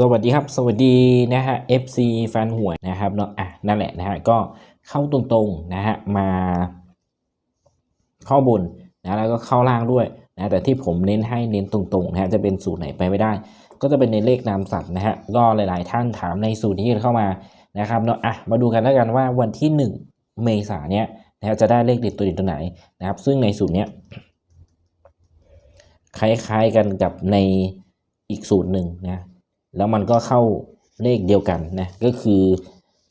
สวัสดีครับ สวัสดีนะฮะ FC แฟนหวยนะครับเนาะอะนั่นแหละนะฮะก็เข้าตรงๆนะฮะมา เข้าบนนะแล้วก็เข้าล่างด้วยนะแต่ที่ผมเน้นให้เน้นตรงๆนะฮะจะเป็นสูตรไหนไปไม่ได้ ก็จะเป็นในเลขนามสัตว์นะฮะก็หลายๆ ท่านถามในสูตรนี้เข้ามานะครับเนาะอะมาดูกันแล้วกันว่าวันที่ 1 เมษายนเนี้ยนะฮะจะได้เลขเด็ดตัวเด็ดตัวไหนนะครับ ซึ่งในสูตรเนี้ยคล้ายๆกันกับในอีกสูตรหนึ่งนะ แล้วมันก็เข้าเลขเดียวกันนะก็คือ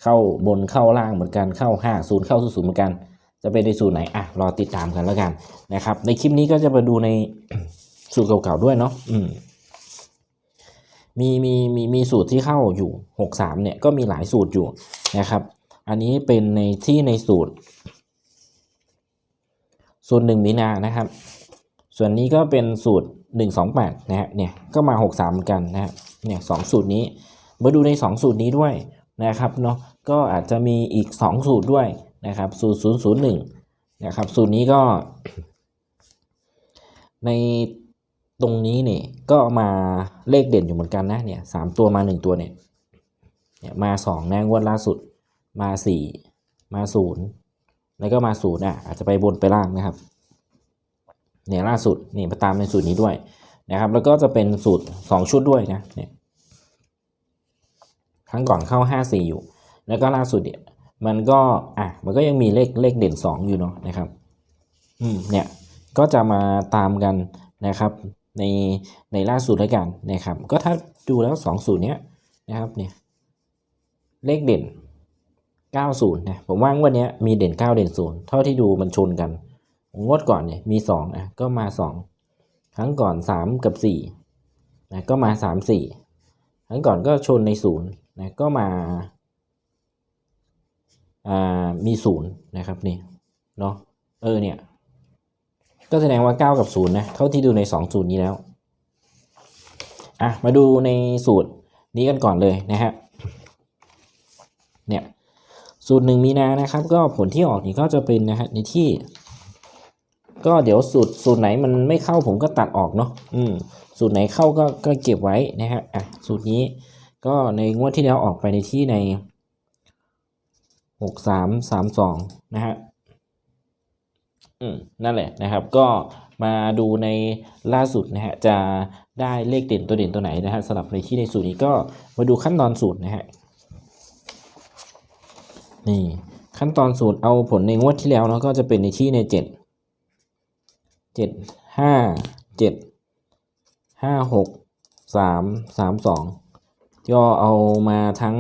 เข้าบนเข้าล่างเหมือนกันเข้า5 0เข้า0เหมือนกัน จะเป็นในสูตรไหนอะรอติดตามกันแล้วกันนะครับ ในคลิปนี้ก็จะมาดูในสูตรเก่าๆด้วยเนาะอืมมีมีมีมีสูตรที่เข้าอยู่ 63เนี่ยก็มีหลายสูตรอยู่นะครับ อันนี้เป็นในที่ในสูตร สูตรหนึ่งมีนานะครับ ส่วนนี้ก็เป็นสูตร 128นะฮะเนี่ยก็มา 63เหมือนกันนะฮะเนี่ยสองสูตรนี้มาดูใน 2 สูตรนี้ด้วยนะครับเนาะก็อาจจะมีอีก 2 สูตรด้วยนะครับสูตร001นะครับสูตรนี้ก็ ในตรงนี้เนี่ยก็มาเลขเด่นอยู่เหมือนกันนะเนี่ยสามตัวมา 1 ตัวเนี่ยเนี่ยมา2นะงวดล่าสุดมา 4 มา 0 แล้วก็มา0อะอาจจะไปบนไปล่างนะครับ เนี่ยล่าสุดนี่มาตามในสูตรนี้ด้วยนะครับ แล้วก็จะเป็นสูตร 2 ชุดด้วยนะเนี่ยครั้งก่อนเข้า 5 4 อยู่ แล้วก็ล่าสุดเนี่ยมันก็อะมันก็ยังมีเลขเลขเด่น 2 อยู่เนาะนะครับอืมเนี่ยก็จะมาตามกันนะครับ ในในล่าสุดแล้วกันนะครับ ก็ถ้าดูแล้ว 2 สูตรเนี้ยนะครับเนี่ยเลขเด่น 90นะผมว่างวันนี้มีเด่น 9 เด่น 0 เท่าที่ดูมันชนกัน งวดก่อนเนี่ยมีสองอะก็มาสองครั้งก่อนสามกับสี่นะก็มาสามสี่ครั้งก่อนก็ชนในศูนย์นะก็มาอ่ามีศูนย์นะครับนี่เนาะเออเนี่ยก็แสดงว่าเก้ากับศูนย์นะเท่าที่ดูในสองสูตรนี้แล้วอะมาดูในสูตรนี้กันก่อนเลยนะฮะเนี่ยสูตรหนึ่งมีนานะครับ ก็ผลที่ออกนี่ก็จะเป็นนะฮะในที่ ก็เดี๋ยวสูตรสูตรไหนมันไม่เข้าผมก็ตัดออกเนาะอืมสูตรไหนเข้าก็ก็เก็บไว้นะฮะอะสูตรนี้ก็ในงวดที่แล้วออกไปในที่ในหกสามสามสองนะฮะอืมนั่นแหละนะครับ ก็มาดูในล่าสุดนะฮะจะได้เลขเด่นตัวเด่นตัวไหนนะฮะสำหรับในที่ในสูตรนี้ก็มาดูขั้นตอนสูตรนะฮะนี่ขั้นตอนสูตรเอาผลในงวดที่แล้วเนาะก็จะเป็นในที่ในเจ็ด เจ็ดห้าเจ็ดห้าหกสามสามสองก็เอามาทั้ง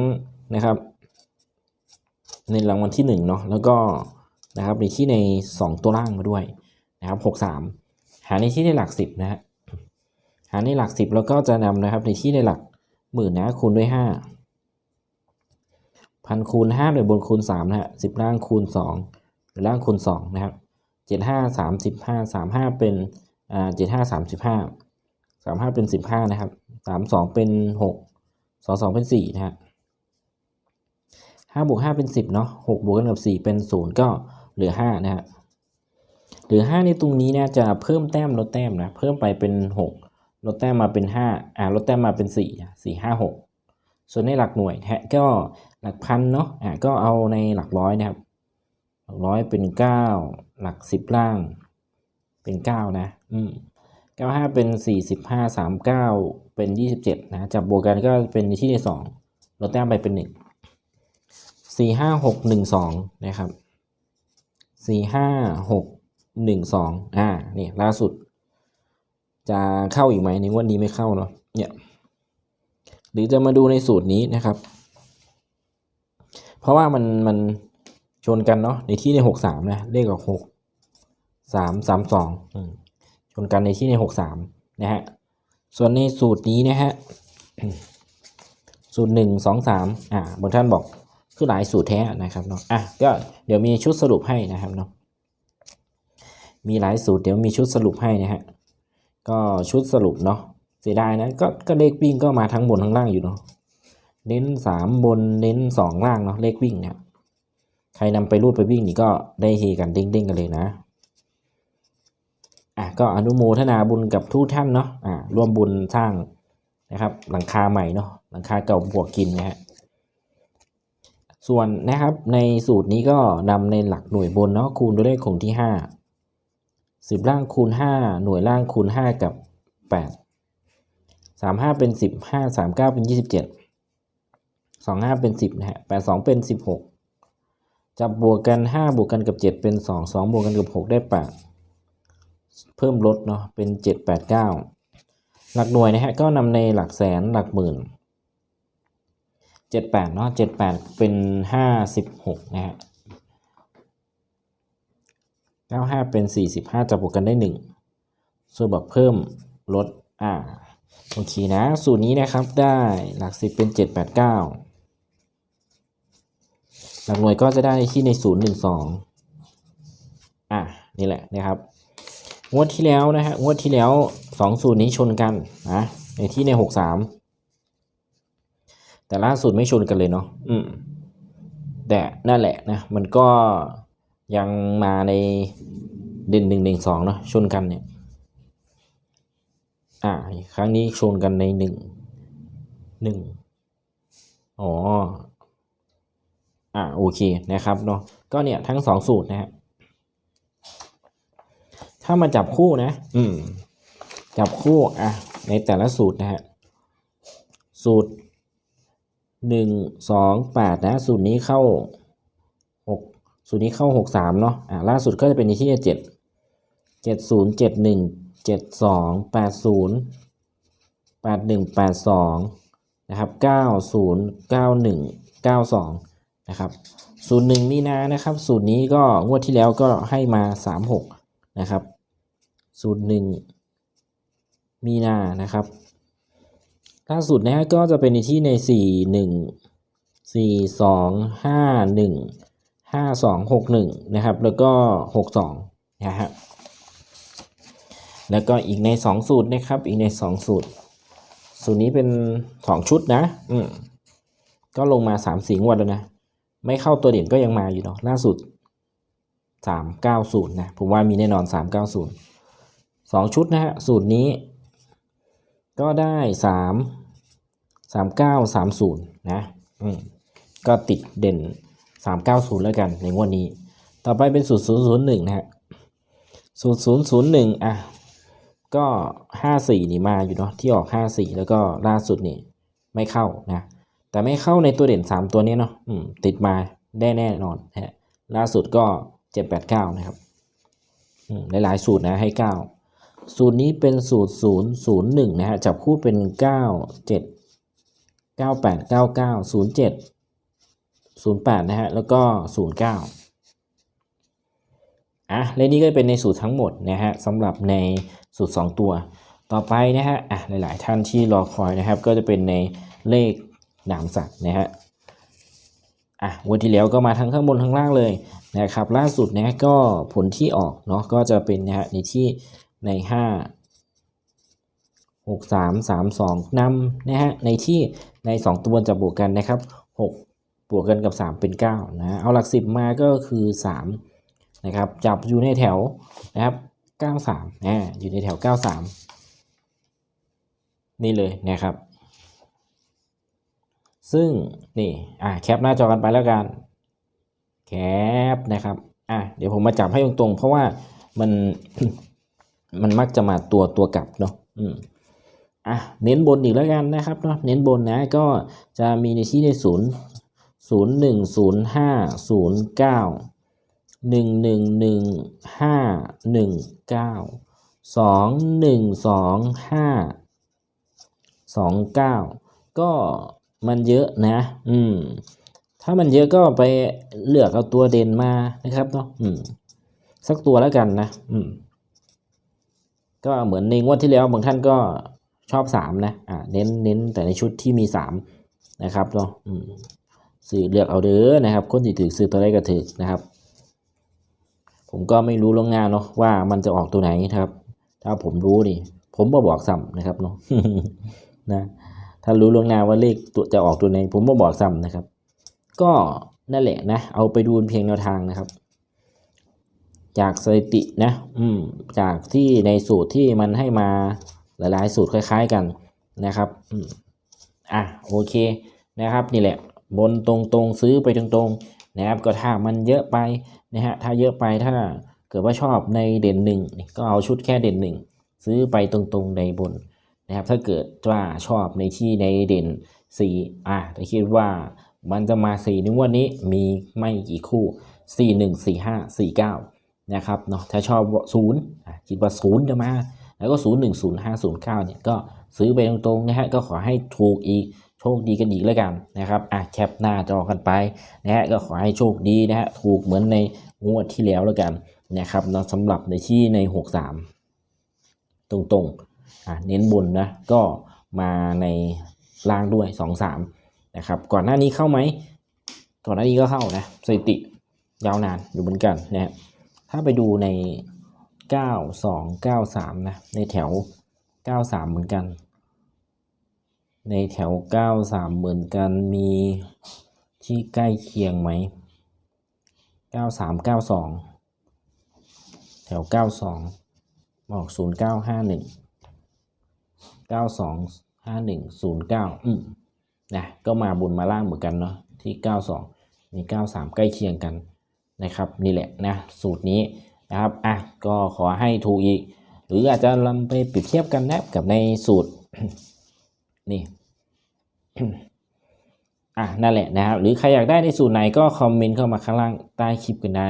นะครับ ในรางวัลที่หนึ่งเนาะแล้วก็นะครับในที่ในสองตัวล่างมาด้วยนะครับหกสามหาในที่ในหลักสิบนะฮะหาในหลักสิบแล้วก็จะนำนะครับในที่ในหลักหมื่นนะคูณด้วยห้าพันคูณห้าโดยบนคูณสามนะฮะสิบล่างคูณสองหรือล่างคูณสองนะครับ เจ็ดห้าสามสิบห้าสามห้าเป็นอ่าเจ็ดห้าสามสิบห้าสามห้าเป็นสิบห้านะครับสามสองเป็นหกสองสองเป็นสี่นะฮะห้าบวกห้าเป็นสิบเนาะหกบวกกันกับสี่เป็นศูนย์ก็เหลือห้านะฮะเหลือห้าในตรงนี้เนี่ยจะเพิ่มแต้มลดแต้มนะเพิ่มไปเป็นหกลดแต้มมาเป็นห้าอ่าลดแต้มมาเป็นสี่สี่ห้าหกส่วนในหลักหน่วยแทะก็หลักพันเนาะอ่าก็เอาในหลักร้อยนะครับ หลักร้อยเป็นเก้าหลักสิบล่างเป็นเก้านะอืมเก้าห้าเป็นสี่สิบห้าสามเก้าเป็นยี่สิบเจ็ดนะจับบวกกันก็เป็นที่ในสองลดแต้มไปเป็นหนึ่งสี่ห้าหกหนึ่งสองนะครับสี่ห้าหกหนึ่งสองอ่านี่ล่าสุด จะเข้าอีกไหมในวันนี้ไม่เข้าเนาะเนี่ยหรือจะมาดูในสูตรนี้นะครับ เพราะว่ามันมัน ชนกันเนาะในที่ในหกสามนะเลขกับหกสามสามสองชนกันในที่ในหกสามนะฮะส่วนในสูตรนี้นะฮะสูตรหนึ่งสองสามอ่าบางท่านบอกคือหลายสูตรแท้นะครับเนาะอะก็เดี๋ยวมีชุดสรุปให้นะครับเนาะมีหลายสูตรเดี๋ยวมีชุดสรุปให้นะฮะก็ชุดสรุปเนาะเสียดายนะก็ก็เลขวิ่งก็มาทั้งบนทั้งล่างอยู่เนาะเน้นสามบนเน้นสองล่างเนาะเลขวิ่งเนี่ย ใครนำไปรูดไปวิ่งนี่ก็ได้เฮกันเด้งๆกันเลยนะอะก็อนุโมทนาบุญกับทุกท่านเนาะอะร่วมบุญสร้างนะครับ หลังคาใหม่เนาะหลังคาเก่าบวกกินนะฮะส่วนนะครับในสูตรนี้ก็นำในหลักหน่วยบนเนาะคูณด้วยเลขคงที่ห้าสิบล่างคูณห้าหน่วยล่างคูณห้ากับแปดสามห้าเป็นสิบห้าสามเก้าเป็นยี่สิบเจ็ดสองห้าเป็นสิบนะฮะแปดสองเป็นสิบหก จับบวกกันห้าบวกกันกับเจ็ดเป็นสองสองบวกกันกับหกได้แปดเพิ่มลดเนาะเป็นเจ็ดแปดเก้าหลักหน่วยนะฮะก็นำในหลักแสนหลักหมื่นเจ็ดแปดเนาะเจ็ดแปดเป็นห้าสิบหกนะฮะเก้าห้าเป็นสี่สิบห้าจับบวกกันได้หนึ่งส่วนบอกเพิ่มลดอ่าโอเคนะ สูตรนี้นะครับได้หลักสิบเป็นเจ็ดแปดเก้า หลักหน่วยก็จะได้ที่ในศูนย์หนึ่งสองอะนี่แหละนะครับ งวดที่แล้วนะฮะงวดที่แล้วสองสูตรนี้ชนกันนะในที่ในหกสามแต่ล่าสุดไม่ชนกันเลยเนาะอืมแต่นั่นแหละนะมันก็ยังมาในเด่นหนึ่งหนึ่งสองเนาะชนกันเนี่ยอ่าครั้งนี้ชนกันในหนึ่งหนึ่งอ๋อ อ่าโอเคนะครับเนาะก็เนี่ยทั้งสองสูตรนะฮะถ้ามาจับคู่นะ อืม จับคู่อะในแต่ละสูตรนะฮะสูตรหนึ่งสองแปดนะ สูตรนี้เข้าหกสูตรนี้เข้าหกสามเนาะอ่าล่าสุดก็จะเป็นในที่เจ็ดเจ็ดศูนย์เจ็ดหนึ่งเจ็ดสองแปดศูนย์แปดหนึ่งแปดสองนะครับเก้าศูนย์เก้าหนึ่งเก้าสอง นะครับสูตรหนึ่งมีนานะครับสูตรนี้ก็งวดที่แล้วก็ให้มาสามหกนะครับสูตรหนึ่งมีนานะครับล่าสุดนะฮะก็จะเป็นในที่ในสี่หนึ่งสี่สองห้าหนึ่งห้าสองหกหนึ่งนะครับแล้วก็หกสองนะฮะแล้วก็อีกในสองสูตรนะครับอีกในสองสูตร สูตรนี้เป็นสองชุดนะอืมก็ลงมาสามสี่งวดแล้วนะ ไม่เข้าตัวเด่นก็ยังมาอยู่เนาะล่าสุดสามเก้าศูนย์นะ ผมว่ามีแน่นอนสามเก้าศูนย์สองชุดนะฮะ สูตรนี้ ก็ได้สามสามเก้าสามศูนย์นะอืมก็ติดเด่นสามเก้าศูนย์แล้วกันในงวดนี้ ต่อไปเป็นสูตรศูนย์ศูนย์หนึ่งนะฮะสูตรศูนย์ศูนย์หนึ่งอะ ก็ห้าสี่นี่มาอยู่เนาะที่ออกห้าสี่แล้วก็ล่าสุดนี่ไม่เข้านะ แต่ไม่เข้าในตัวเด่นสามตัวนี้เนาะติดมาได้แน่นอนฮะล่าสุดก็เจ็ดแปดเก้านะครับหลายๆสูตรนะให้เก้าสูตรนี้เป็นสูตรศูนย์ศูนย์หนึ่งนะฮะจับคู่เป็นเก้าเจ็ดเก้าแปดเก้าเก้าศูนย์เจ็ดศูนย์แปดนะฮะแล้วก็ศูนย์เก้าอะและนี่ก็เป็นในสูตรทั้งหมดนะฮะสำหรับในสูตร 2 ตัว ต่อไปนะฮะอะหลาย ๆ ท่านที่รอคอยนะครับ ก็จะเป็นในเลข นามสัตว์นะฮะอะวันที่แล้วก็มาทั้งข้างบนข้างล่างเลยนะครับล่าสุดนะก็ผลที่ออกเนาะก็จะเป็นนะฮะในที่ใน 5 6 3 3 2นำนะฮะในที่ใน 2 ตัวจะบวกกันนะครับ 6 บวกกันกับ 3 เป็น9นะเอาหลัก 10 มาก็คือ 3 นะครับ จับอยู่ในแถวนะครับ 93นะอยู่ในแถว 93 นี่เลยนะครับ ซึ่งนี่อะแคปหน้าจอกันไปแล้วกันแคปนะครับอะเดี๋ยวผมมาจับให้ตรงๆ เพราะว่ามันมันมักจะมาตัวตัวกลับเนาะอืมอะเน้นบนอีกแล้วกันนะครับเนาะเน้นบนนะก็จะมีในที่ในศูนย์ศูนย์หนึ่งศูนย์ห้าศูนย์เก้าหนึ่งหนึ่งหนึ่งห้าหนึ่งเก้าสองหนึ่งสองห้าสองเก้าก็ มันเยอะนะ อืม ถ้ามันเยอะก็ไปเลือกเอาตัวเด่นมานะครับเนาะอืม สักตัวแล้วกันนะ อืม ก็เหมือนในงวดที่แล้วบางท่านก็ชอบสามนะ อ่า เน้นเน้นแต่ในชุดที่มีสามนะครับเนาะอืมสื่อเลือกเอาเด้อนะครับ คนที่ถือซื้อตัวได้ก็ถือนะครับ ผมก็ไม่รู้ล่วงหน้าเนาะว่ามันจะออกตัวไหนนะครับ ถ้าผมรู้นี่ผมก็บอกซ้ำนะครับเนาะนะ ถ้ารู้ล่วงหน้าว่าเลขตัวจะออกตัวไหนผมก็บอกซ้ำนะครับ ก็นั่นแหละนะ เอาไปดูเพียงแนวทางนะครับ จากสถิตินะ อืม จากที่ในสูตรที่มันให้มาหลายๆ สูตรคล้ายๆกันนะครับ อืม อะโอเคนะครับนี่แหละ บนตรงๆซื้อไปตรงๆนะครับ ก็ถ้ามันเยอะไปนะฮะถ้าเยอะไปถ้าเกิดว่าชอบในเด่นหนึ่งก็เอาชุดแค่เด่นหนึ่งซื้อไปตรงๆในบน นะครับถ้าเกิดว่าชอบในที่ในเด่นสี่อะถ้าคิดว่ามันจะมาสี่ในงวันนี้มีไม่กี่คู่สี่หนึ่งสี่ห้าสี่เก้านะครับเนาะถ้าชอบศูนย์คิดว่าศูนย์จะมา แล้วก็ศูนย์หนึ่งศูนย์ห้าศูนย์เก้าเนี่ยก็ซื้อไปตรงๆนะฮะก็ขอให้ถูกอีกโชคดีกันอีกแล้วกันนะครับอะแคปหน้าจอกันไปนะฮะก็ขอให้โชคดีนะฮะถูกเหมือนในงวดที่แล้วแล้วกันนะครับเนาะสำหรับในที่ใน 63 ตรงๆ เน้นบนนะก็มาในล่างด้วย2-3นะครับก่อนหน้านี้เข้าไหมก่อนหน้านี้ก็เข้านะสถิติยาวนานอยู่เหมือนกันนะฮะถ้าไปดูใน 92 93 นะในแถว 93 เหมือนกัน ในแถว 93 เหมือนกันมีที่ใกล้เคียงไหม 93 92 แถว 92บอก0951 9251 09อืมนะก็มาบนมาล่างเหมือนกันเนาะที่ 92 มี 93 ใกล้เคียงกันนะครับนี่แหละนะสูตรนี้นะครับอะก็ขอให้ถูกอีก หรืออาจจะลำไปเปรียบเทียบกันนะกับในสูตรนี่อะนั่นแหละนะครับหรือใครอยากได้ในสูตรไหนก็คอมเมนต์เข้ามาข้างล่างใต้คลิปกันได้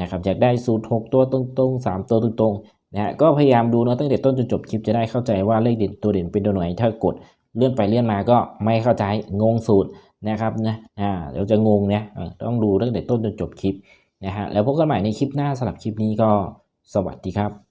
นะครับอยากได้สูตร 6 ตัวตรงๆ 3 ตัวตรงๆ นะฮะก็พยายามดูเนาะตั้งแต่ต้นจนจบคลิปจะได้เข้าใจว่าเลขเด่นตัวเด่นเป็นตัวไหนถ้ากดเลื่อนไปเลื่อนมาก็ไม่เข้าใจงงสูตรนะครับนะอ่าเดี๋ยวจะงงนะต้องดูตั้งแต่ต้นจนจบคลิปนะฮะแล้วพบกันใหม่ในคลิปหน้าสำหรับคลิปนี้ก็สวัสดีครับ